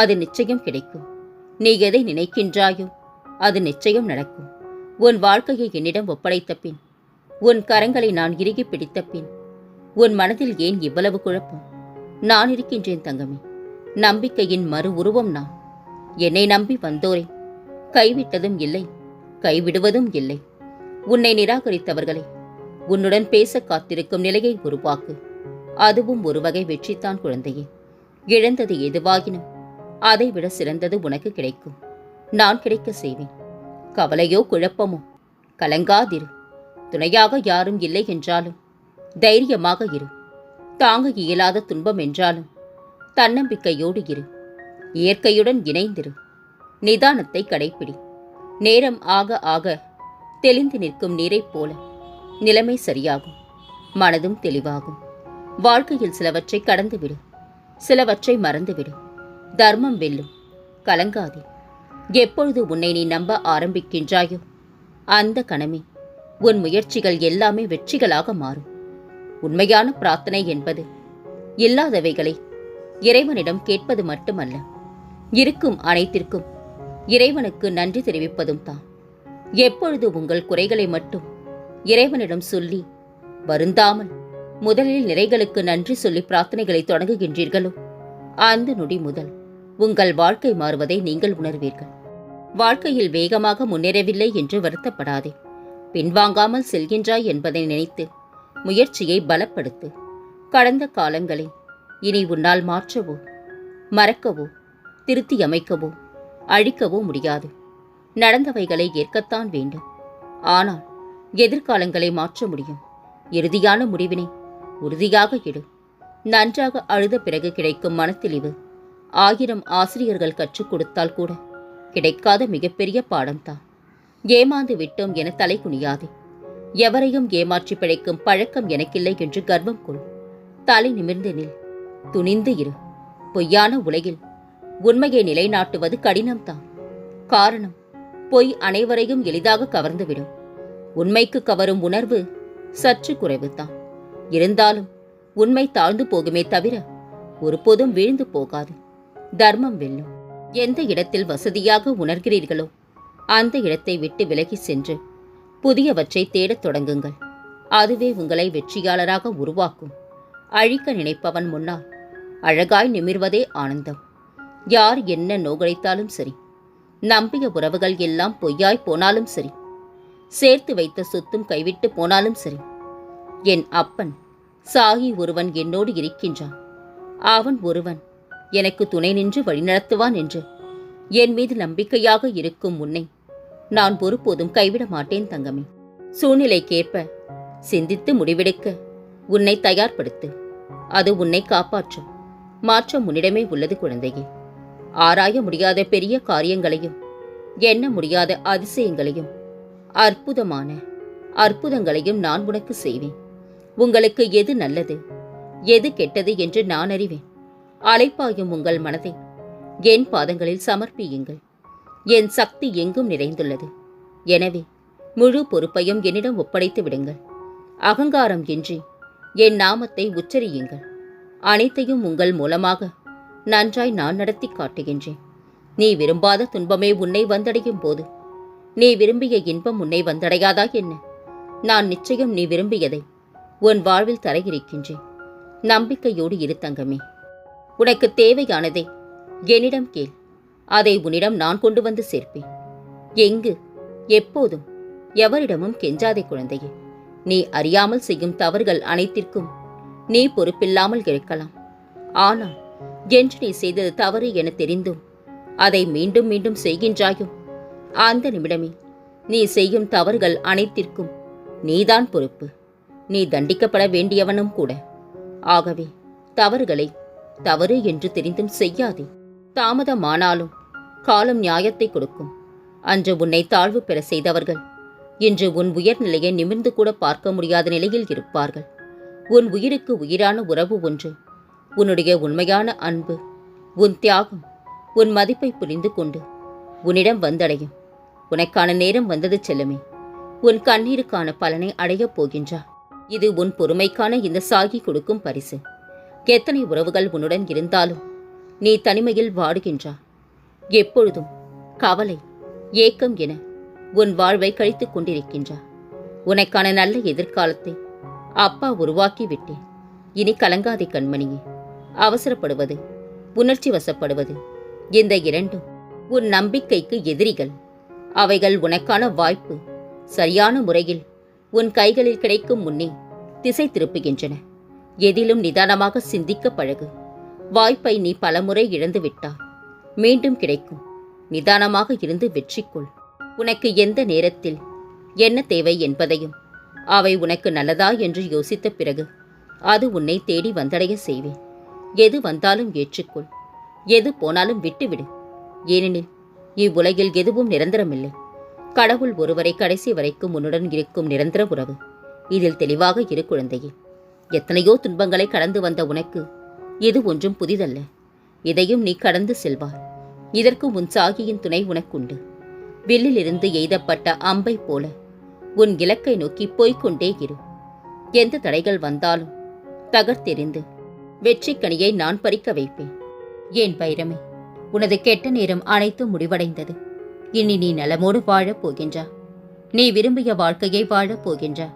அது நிச்சயம் கிடைக்கும். நீ எதை நினைக்கின்றாயோ அது நிச்சயம் நடக்கும். உன் வாழ்க்கையை என்னிடம் ஒப்படைத்த பின் உன் கரங்களை நான் இறுகி பிடித்த பின் உன் மனதில் ஏன் இவ்வளவு குழப்பம்? நான் இருக்கின்றேன் தங்கமே நம்பிக்கையின் மறு உருவம் நான். என்னை நம்பி வந்தோரே கைவிட்டதும் இல்லை கைவிடுவதும் இல்லை. உன்னை நிராகரித்தவர்களை உன்னுடன் பேச காத்திருக்கும் நிலையை உருவாக்கு. அதுவும் ஒரு வகை வெற்றித்தான் குழந்தையே. இழந்தது எதுவாகினும் அதைவிட சிறந்தது உனக்கு கிடைக்கும். நான் கிடைக்க செய்வேன். கவலையோ குழப்பமோ கலங்காதிரு. துணையாக யாரும் இல்லை என்றாலும் தைரியமாக இரு. தாங்க இயலாத துன்பம் என்றாலும் தன்னம்பிக்கையோடு இரு. இயற்கையுடன் இணைந்திரு. நிதானத்தை கடைப்பிடி. நேரம் ஆக ஆக தெளிந்து நிற்கும் நீரைப் போல நிலைமை சரியாகும். மனதும் தெளிவாகும். வாழ்க்கையில் சிலவற்றை கடந்துவிடு. சிலவற்றை மறந்துவிடு. தர்மம் வெல்லும். கலங்காதே. எப்பொழுது உன்னை நீ நம்ப ஆரம்பிக்கின்றாயோ அந்த கணமே. உன் முயற்சிகள் எல்லாமே வெற்றிகளாக மாறும். உண்மையான பிரார்த்தனை என்பது இல்லாதவைகளை இறைவனிடம் கேட்பது மட்டுமல்ல இருக்கும் அனைத்திற்கும் இறைவனுக்கு நன்றி தெரிவிப்பதும் தான் எப்பொழுது உங்கள் குறைகளை மட்டும் இறைவனிடம் சொல்லி வருந்தாமல் முதலில் நிறைகளுக்கு நன்றி சொல்லி பிரார்த்தனைகளை தொடங்குகின்றீர்களோ அந்த நொடி முதல். உங்கள் வாழ்க்கை மாறுவதை நீங்கள் உணர்வீர்கள். வாழ்க்கையில் வேகமாக முன்னேறவில்லை என்று வருத்தப்படாதே. பின்வாங்காமல் செல்கின்றாய் என்பதை நினைத்து முயற்சியை பலப்படுத்து. கடந்த காலங்களை இனி உன்னால் மாற்றவோ மறக்கவோ திருத்தி அமைக்கவோ அழிக்கவோ முடியாது. நடந்தவைகளை ஏற்கத்தான் வேண்டும். ஆனால் எதிர்காலங்களை மாற்ற முடியும். இறுதியான முடிவினை உறுதியாக எடு. நன்றாக அழுத பிறகு கிடைக்கும் மனத்தெளிவு ஆயிரம் ஆசிரியர்கள் கற்றுக் கொடுத்தால் கூட கிடைக்காத மிகப்பெரிய பாடம்தான் ஏமாந்து விட்டோம் என தலை குனியாதே. எவரையும் ஏமாற்றி பிழைக்கும் பழக்கம் எனக்கில்லை என்று கர்வம் கொள். தலை நிமிர்ந்து நில். துணிந்து இரு. பொய்யான உலகில் உண்மையை நிலைநாட்டுவது கடினம்தான் காரணம் பொய் அனைவரையும் எளிதாக கவர்ந்துவிடும். உண்மைக்கு கவரும் உணர்வு சற்று குறைவுதான் இருந்தாலும் உண்மை தாழ்ந்து போகுமே தவிர ஒருபோதும் வீழ்ந்து போகாது. தர்மம் வெல்லும். எந்த இடத்தில் வசதியாக உணர்கிறீர்களோ அந்த இடத்தை விட்டு விலகி சென்று புதியவற்றை தேடத் தொடங்குங்கள். அதுவே உங்களை வெற்றியாளராக உருவாக்கும். அழிக்க நினைப்பவன் முன்னால் அழகாய் நிமிர்வதே ஆனந்தம். யார் என்ன நோகழைத்தாலும் சரி நம்பிய உறவுகள் எல்லாம் பொய்யாய் போனாலும் சரி சேர்த்து வைத்த சொத்தும் கைவிட்டு போனாலும் சரி என் அப்பன் சாகி ஒருவன் என்னோடு இருக்கின்றான். அவன் ஒருவன் எனக்கு துணை நின்று வழிநடத்துவான் என்று. என் மீது நம்பிக்கையாக இருக்கும் உன்னை நான் ஒருபோதும் கைவிட மாட்டேன் தங்கமே. சூழ்நிலைக்கேற்ப சிந்தித்து முடிவெடுக்க உன்னை தயார்படுத்து. அது உன்னை காப்பாற்றும். மாற்றம் உன்னிடமே உள்ளது குழந்தையே. ஆராய முடியாத பெரிய காரியங்களையும் எண்ண முடியாத அதிசயங்களையும் அற்புதமான அற்புதங்களையும் நான் உனக்கு செய்வேன். உங்களுக்கு எது நல்லது எது கெட்டது என்று நான் அறிவேன். அலைப்பாயும் உங்கள் மனதை. என் பாதங்களில் சமர்ப்பியுங்கள். என் சக்தி எங்கும் நிறைந்துள்ளது. எனவே முழு பொறுப்பையும் என்னிடம் ஒப்படைத்து விடுங்கள். அகங்காரம் இன்றி என் நாமத்தை உச்சரியுங்கள். அனைத்தையும் உங்கள் மூலமாக நன்றாய் நான் நடத்தி காட்டுகின்றேன். நீ விரும்பாத துன்பமே உன்னை வந்தடையும் போது. நீ விரும்பிய இன்பம் உன்னை வந்தடையாதா என்ன? நான் நிச்சயம் நீ விரும்பியதை உன் வாழ்வில் தர இருக்கின்றேன் நம்பிக்கையோடு இரு தங்கமே. உனக்கு தேவையானதை என்னிடம் கேள். அதை உன்னிடம் நான் கொண்டு வந்து சேர்ப்பேன். எங்கு எப்போதும் எவரிடமும் கெஞ்சாதே குழந்தையே. நீ அறியாமல் செய்யும் தவறுகள் அனைத்திற்கும் நீ பொறுப்பில்லாமல் இருக்கலாம் ஆனால் என்று நீ செய்தது தவறு என தெரிந்தும் அதை மீண்டும் மீண்டும் செய்கின்றாயோ? அந்த நிமிடமே நீ செய்யும் தவறுகள் அனைத்திற்கும் நீதான் பொறுப்பு. நீ தண்டிக்கப்பட வேண்டியவனும் கூட. ஆகவே தவறுகளை தவறு என்று தெரிந்தும் செய்யாதே. தாமதமானாலும் காலம் நியாயத்தை கொடுக்கும். அன்று உன்னை தாழ்வு பெற செய்தவர்கள் இன்று உன் உயர்நிலையை நிமிர்ந்து கூட பார்க்க முடியாத நிலையில் இருப்பார்கள். உன் உயிருக்கு உயிரான உறவு ஒன்று உன்னுடைய உண்மையான அன்பு உன் தியாகம் உன் மதிப்பை புரிந்து கொண்டு உன்னிடம் வந்தடையும். உனக்கான நேரம் வந்தது செல்லுமே. உன் கண்ணீருக்கான பலனை அடையப் போகின்றா இது உன் பொறுமைக்கான இந்த சாகி கொடுக்கும் பரிசு. எத்தனை உறவுகள் உன்னுடன் இருந்தாலும் நீ தனிமையில் வாடுகின்றா. எப்பொழுதும் கவலை ஏக்கம் என உன் வாழ்வை கழித்துக் கொண்டிருக்கின்றா. உனக்கான நல்ல எதிர்காலத்தை அப்பா உருவாக்கி விட்டேன் இனி கலங்காதே கண்மணியே. அவசரப்படுவது உணர்ச்சி வசப்படுவது இந்த இரண்டும் உன் நம்பிக்கைக்கு எதிரிகள். அவைகள் உனக்கான வாய்ப்பு சரியான முறையில் உன் கைகளில் கிடைக்கும் முன்னே திசை திருப்புகின்றன. எதிலும் நிதானமாக சிந்திக்க பழகு. வாய்ப்பை நீ பலமுறை இழந்து விட்டாய். மீண்டும் கிடைக்கும். நிதானமாக இருந்து வெற்றிக்கொள். உனக்கு எந்த நேரத்தில் என்ன தேவை என்பதையும் அவை உனக்கு நல்லதா என்று யோசித்த பிறகு அது உன்னை தேடி வந்தடைய செய்வேன். எது வந்தாலும் ஏற்றுக்கொள். எது போனாலும் விட்டுவிடு. ஏனெனில் இவ்வுலகில் எதுவும் நிரந்தரமில்லை. கடவுள் ஒருவரை கடைசி வரைக்கும் உன்னுடன் இருக்கும் நிரந்தர உறவு. இதில் தெளிவாக இரு குழந்தையே. எத்தனையோ துன்பங்களை கடந்து வந்த உனக்கு இது ஒன்றும் புதிதல்ல. இதையும் நீ கடந்து செல்வாய். இதற்கு உன் சாகியின் துணை உனக்குண்டு. வில்லிலிருந்து எய்தப்பட்ட அம்பை போல உன் இலக்கை நோக்கி போய்க் கொண்டே இரு. எந்த தடைகள் வந்தாலும் தகர்த்தெறிந்து வெற்றிக்கனியை நான் பறிக்க வைப்பேன். ஏன் பைரமே உனது கெட்ட நேரம் அனைத்தும் முடிவடைந்தது. இனி நீ நலமோடு வாழப் போகின்றா. நீ விரும்பிய வாழ்க்கையை வாழப் போகின்றா.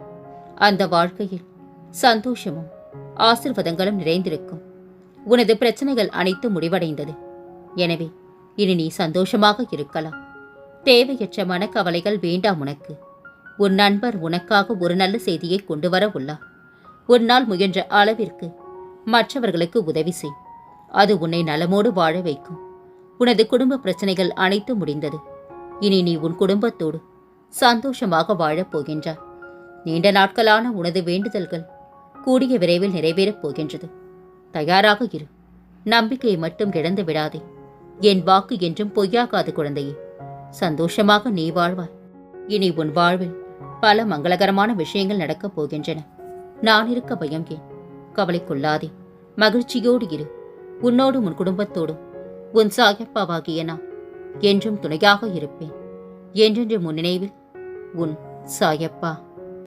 அந்த வாழ்க்கையில் சந்தோஷமும் ஆசிர்வாதங்களும் நிறைந்திருக்கும். உனது பிரச்சனைகள் அனைத்தும் முடிவடைந்தது. எனவே இனி நீ சந்தோஷமாக இருக்கலாம். தேவையற்ற மனக்கவலைகள் வேண்டாம் உனக்கு. உன் நண்பர் உனக்காக ஒரு நல்ல செய்தியை கொண்டு வர உள்ளார் உன்னால் முயன்ற அளவிற்கு மற்றவர்களுக்கு உதவி செய். அது உன்னை நலமோடு வாழ வைக்கும். உனது குடும்ப பிரச்சனைகள் அனைத்தும் முடிந்தது. இனி நீ உன் குடும்பத்தோடு சந்தோஷமாக வாழப் போகின்றாய். நீண்ட நாட்களான உனது வேண்டுதல்கள் கூடிய விரைவில் நிறைவேறப் போகின்றது. தயாராக இரு. நம்பிக்கையை மட்டும் இழந்து விடாதே. என் வாக்கு என்றும் பொய்யாகாது குழந்தையே. சந்தோஷமாக நீ வாழ்வாய். இனி உன் வாழ்வில் பல மங்களகரமான விஷயங்கள் நடக்கப் போகின்றன. நான் இருக்க பயம் ஏன்? கவலை மகிழ்ச்சியோடு இரு. உன்னோடும் உன் குடும்பத்தோடும். உன் சாயப்பாவாகிய நான் என்றும் துணையாக இருப்பேன். என்றென்று முன் நினைவில் உன் சாயப்பா.